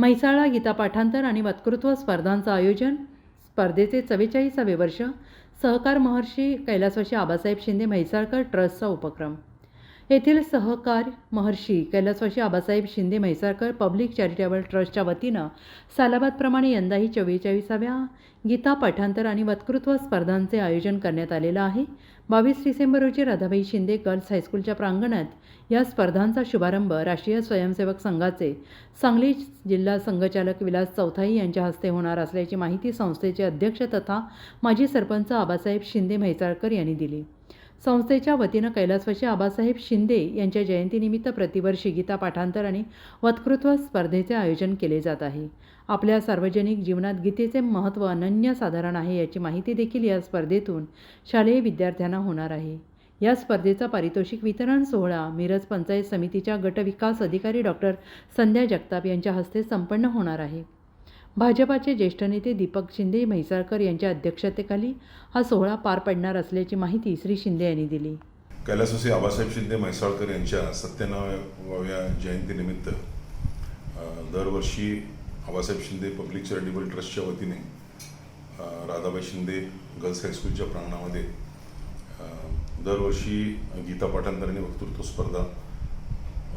म्हैसाळा गीता पाठांतर आणि वक्तृत्व स्पर्धांचं आयोजन. स्पर्धेचे चव्वेचाळीसावे वर्ष. सहकार महर्षी कैलासवासी आबासाहेब शिंदे म्हैसाळकर ट्रस्टचा उपक्रम. येथील सहकार महर्षी कैलासवासी आबासाहेब शिंदे म्हैसाळकर पब्लिक चॅरिटेबल ट्रस्टच्या वतीनं सालाबादप्रमाणे यंदाही चव्वेचाळीसाव्या गीता पाठांतर आणि वक्तृत्व स्पर्धांचे आयोजन करण्यात आलेलं आहे. बावीस डिसेंबर रोजी राधाबाई शिंदे गर्ल्स हायस्कूलच्या प्रांगणात या स्पर्धांचा शुभारंभ राष्ट्रीय स्वयंसेवक संघाचे सांगली जिल्हा संघचालक विलास चौथाई यांच्या हस्ते होणार असल्याची माहिती संस्थेचे अध्यक्ष तथा माजी सरपंच आबासाहेब शिंदे म्हैसाळकर यांनी दिली. संस्थेच्या वतीनं कैलासवाशी आबासाहेब शिंदे यांच्या जयंतीनिमित्त प्रतिवर्षी गीता पाठांतर आणि वक्तृत्व स्पर्धेचे आयोजन केले जात आहे. आपल्या सार्वजनिक जीवनात गीतेचे महत्त्व अनन्यसाधारण आहे याची माहिती देखील या स्पर्धेतून शालेय विद्यार्थ्यांना होणार आहे. या स्पर्धेचा पारितोषिक वितरण सोहळा मिरज पंचायत समितीच्या गटविकास अधिकारी डॉक्टर संध्या जगताप यांच्या हस्ते संपन्न होणार आहे. भाजपाचे ज्येष्ठ नेते दीपक शिंदे म्हैसाळकर यांच्या अध्यक्षतेखाली हा सोहळा पार पडणार असल्याची माहिती श्री शिंदे यांनी दिली. कैलासवासी आबासाहेब शिंदे म्हैसाळकर यांच्या सत्त्याण्णवाव्या जयंतीनिमित्त दरवर्षी आबासाहेब शिंदे पब्लिक चॅरिटेबल ट्रस्टच्या वतीने राधाबाई शिंदे गर्ल्स हायस्कूलच्या प्रांगणामध्ये दरवर्षी गीता पाठांतर आणि वक्तृत्व स्पर्धा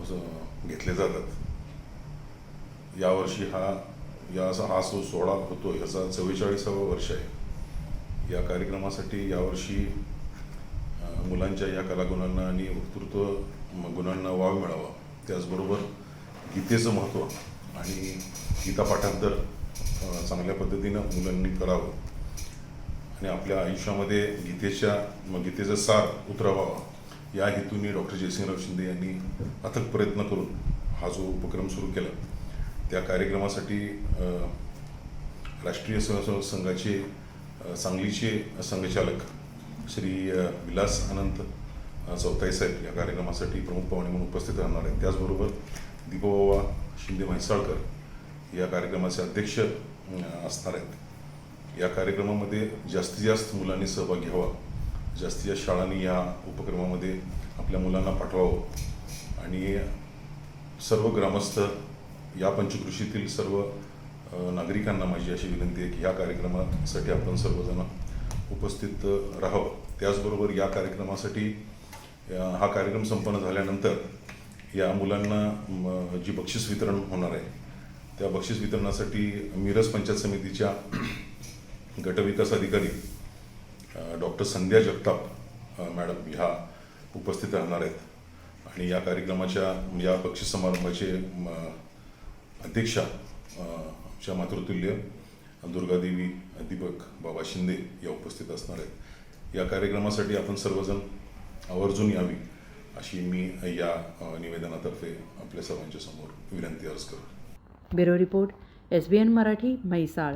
असं घेतल्या जातात. यावर्षी हा या असा हा सो सोहळा होतो याचा चव्वेचाळीसावं वर्ष आहे. या कार्यक्रमासाठी यावर्षी मुलांच्या या कलागुणांना आणि वक्तृत्व म- गुणांना वाव मिळावा. त्याचबरोबर गीतेचं महत्त्व आणि गीता पाठांतर चांगल्या पद्धतीनं मुलांनी करावं. आणि आपल्या आयुष्यामध्ये गीतेच्या मग गीतेचा सार उतरावा या हेतूने डॉक्टर जयसिंगराव शिंदे यांनी अथक प्रयत्न करून हा जो उपक्रम सुरू केला. त्या कार्यक्रमासाठी राष्ट्रीय स्वयंसेवक संघाचे सांगलीचे संघचालक श्री विलास अनंत चौताई चौथाई साहेब या कार्यक्रमासाठी प्रमुख पाहुणे म्हणून उपस्थित राहणार आहेत. त्याचबरोबर दीपबाबा शिंदे म्हैसाळकर या कार्यक्रमाचे अध्यक्ष असणार आहेत. या कार्यक्रमामध्ये जास्तीत जास्त मुलांनी सहभाग घ्यावा. जास्तीत जास्त शाळांनी या उपक्रमामध्ये आपल्या मुलांना पाठवावं. आणि सर्व ग्रामस्थ या पंचकृषीतील सर्व नागरिकांना माझी अशी विनंती आहे की ह्या कार्यक्रमासाठी आपण सर्वजण उपस्थित राहावं. त्याचबरोबर या कार्यक्रमासाठी हा कार्यक्रम संपन्न झाल्यानंतर या मुलांना म, जी बक्षीस वितरण होणार आहे त्या बक्षीस वितरणासाठी मिरज पंचायत समितीच्या गटविकास अधिकारी डॉक्टर संध्या जगताप मॅडम ह्या उपस्थित राहणार आहेत. आणि या कार्यक्रमाच्या या बक्षीस समारंभाचे म, अध्यक्षा आमच्या मातृतुल्य दुर्गादेवी दीपक बाबा शिंदे या उपस्थित असणार आहेत. या कार्यक्रमासाठी आपण सर्वजण आवर्जून यावी अशी मी या निवेदनातर्फे आपल्या सर्वांच्या समोर विनंती अर्ज करतो. Bureau report S B N Marathi Mhaisal.